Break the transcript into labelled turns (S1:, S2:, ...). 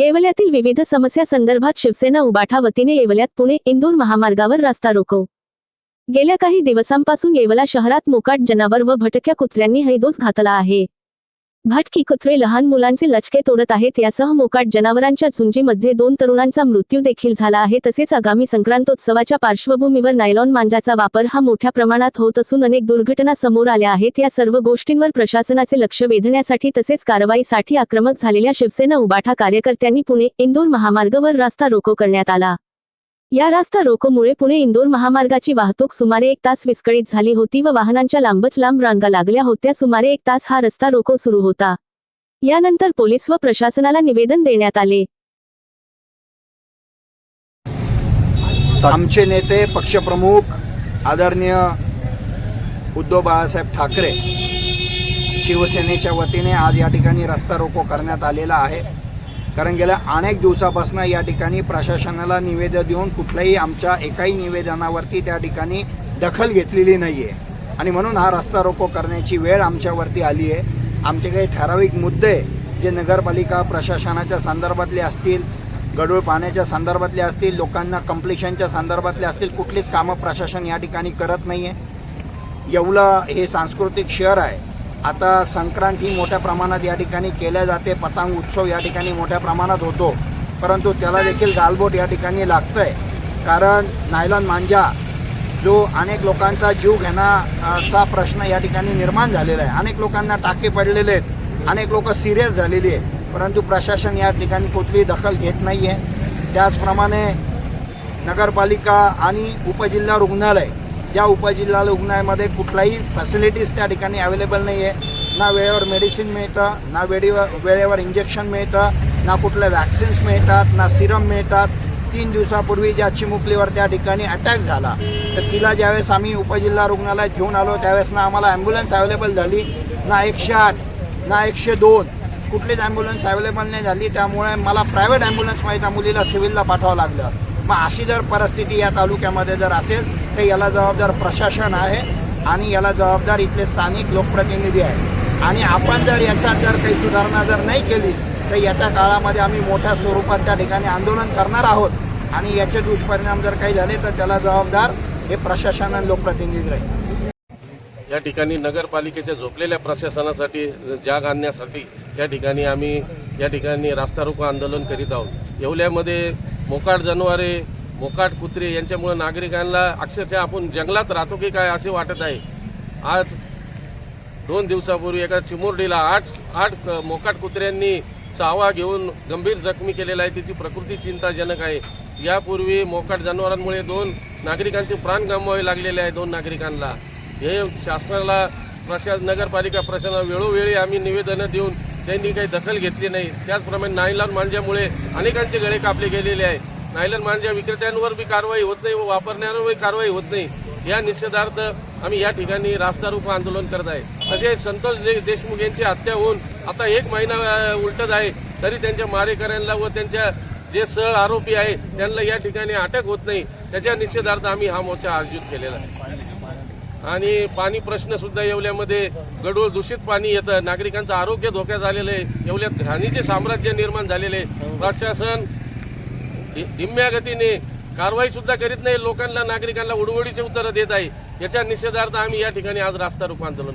S1: येवल्यातील विविध समस्या संदर्भात शिवसेना उबाठा वतीने येवल्यात पुणे इंदूर महामार्गावर रास्ता रोको. गेल्या काही दिवसांपासून येवला शहरात मोकाट जनावर व भटक्या कुत्र्यांनी हैदोस घातला आहे. भटकी कुत्रे लहान मुलांचे लचके तोडत आहेत. यासह मोकाट जनावरांच्या झुंजीमध्ये दोन तरुणांचा मृत्यू देखील झाला आहे. तसेच आगामी संक्रांतोत्सवाच्या पार्श्वभूमीवर नायलॉन मांजाचा वापर हा मोठ्या प्रमाणात होत असून अनेक दुर्घटना समोर आल्या आहेत. या सर्व गोष्टींवर प्रशासनाचे लक्ष वेधण्यासाठी तसेच कारवाईसाठी आक्रमक झालेल्या शिवसेना उबाठा कार्यकर्त्यांनी पुणे इंदूर महामार्गावर रास्ता रोको करण्यात आला. या रास्ता रोकोमुळे पुणे इंदोर महामार्गाची वाहतूक सुमारे एक तास विस्कळीत झाली होती व वाहनांच्या लांबच लांब रांगा लागल्या होत्या. सुमारे एक तास हा रस्ता रोको सुरू होता. यानंतर पोलीस व प्रशासनाला निवेदन देण्यात आले.
S2: आमचे नेते पक्षप्रमुख आदरणीय उद्धव बाळासाहेब ठाकरे शिवसेनेच्या वतीने आज या ठिकाणी रस्ता रोको करण्यात आलेला आहे. कारण गेल्या अनेक दिवसापासून या ठिकाणी प्रशासनाला निवेदन देऊन कुठल्याही आमच्या एकाही निवेदनावरती त्या ठिकाणी दखल घेतलेली नाही आहे आणि म्हणून हा रस्ता रोको करण्याची वेळ आमच्यावरती आली आहे. आमचे काही ठराविक मुद्दे जे नगरपालिका प्रशासनाच्या संदर्भातले असतील गडूळ पाण्याच्या संदर्भातले असतील लोकांना कम्प्लिशनच्या संदर्भातले असतील कुठलीच कामं प्रशासन या ठिकाणी करत नाही आहे येवला हे सांस्कृतिक शहर आहे. आता संक्रांत ही मोठ्या प्रमाणात या ठिकाणी केल्या जाते. पतंग उत्सव या ठिकाणी मोठ्या प्रमाणात होतो. परंतु त्याला देखील गालबोट या ठिकाणी लागतं आहे कारण नायलॉन मांजा जो अनेक लोकांचा जीव घेण्याचा प्रश्न या ठिकाणी निर्माण झालेला आहे. अनेक लोकांना टाके पडलेले आहेत. अनेक लोक सिरियस झालेली आहे परंतु प्रशासन या ठिकाणी कुठलीही दखल घेत नाही आहे त्याचप्रमाणे नगरपालिका आणि उपजिल्हा रुग्णालय ज्या उपजिल्हा रुग्णालयामध्ये कुठलाही फॅसिलिटीज त्या ठिकाणी अवेलेबल नाही आहे ना वेळेवर मेडिसिन मिळतं ना वेळेवर वेळेवर इंजेक्शन मिळतं ना कुठल्या वॅक्सिन्स मिळतात ना सिरम मिळतात. तीन दिवसापूर्वी ज्या चिमुकलीवर त्या ठिकाणी अटॅक झाला तर तिला ज्यावेळेस आम्ही उपजिल्हा रुग्णालयात घेऊन आलो त्यावेळेस ना आम्हाला ॲम्ब्युलन्स अवेलेबल झाली ना एकशे आठ ना एकशे दोन. कुठलीच ॲम्ब्युलन्स अवेलेबल नाही झाली त्यामुळे मला प्रायव्हेट ॲम्ब्युलन्समध्ये त्या मुलीला सिव्हिलला पाठवावं लागलं. मग अशी जर परिस्थिती या तालुक्यामध्ये जर असेल तर याला जबाबदार प्रशासन आहे आणि याला जबाबदार इथले स्थानिक लोकप्रतिनिधी आहे आणि आपण जर याच्यात जर काही सुधारणा जर नाही केली तर येत्या काळामध्ये आम्ही मोठ्या स्वरूपात त्या ठिकाणी आंदोलन करणार आहोत. आणि याचे दुष्परिणाम जर काही झाले तर त्याला जबाबदार हे प्रशासन आणि लोकप्रतिनिधी राहील.
S3: या ठिकाणी नगरपालिकेच्या झोपलेल्या प्रशासनासाठी जाग आणण्यासाठी या ठिकाणी आम्ही या ठिकाणी रास्ता रोको आंदोलन करीत आहोत. येवल्यामध्ये मोकाट जनावरे मोकाट कुत्रे यांच्यामुळे नागरिकांना अक्षरशः आपण जंगलात राहतो की काय असे वाटत आहे. आज दोन दिवसापूर्वी एका चिमुरडीला आठ आठ मोकाट कुत्र्यांनी चावा घेऊन गंभीर जखमी केलेला आहे. तिची प्रकृती चिंताजनक आहे. यापूर्वी मोकाट जनावरांमुळे दोन नागरिकांचे प्राण गमवावे लागलेले आहे दोन नागरिकांना. हे शासनाला प्रशासन नगरपालिका प्रशासनाला वेळोवेळी आम्ही निवेदनं देऊन त्यांनी काही दखल घेतली नाही. त्याचप्रमाणे नायलॉन मांज्यामुळे अनेकांचे गळे कापले गेलेले आहे नायलॉन मांजा विक्रेत्यांवर बी कारवाई होत नाही व वापरण्यावर कारवाई होत नाही. या निषेधार्थ आम्ही या ठिकाणी रास्ता आंदोलन करत आहे. तसेच संतोष देशमुख यांची हत्या होऊन आता एक महिना उलटत आहे. तरी त्यांच्या मारेकऱ्यांना व त्यांच्या जे सह आरोपी आहे त्यांना या ठिकाणी अटक होत नाही. त्याच्या निषेधार्थ आम्ही हा मोर्चा आयोजित केलेला आहे. आणि पाणी प्रश्न सुद्धा येवल्यामध्ये गडूळ दूषित पाणी येतं. नागरिकांचं आरोग्य धोक्यात आलेलं आहे. येवल्यात घाणीचे साम्राज्य निर्माण झालेले आहे. प्रशासन धि- गतीने कारवाई सुद्धा करीत नाही. लोकांना नागरिकांना उडवडीचे उत्तरं देत आहे. याच्या निषेधार्थ आम्ही या ठिकाणी आज रास्ता रूप आंदोलन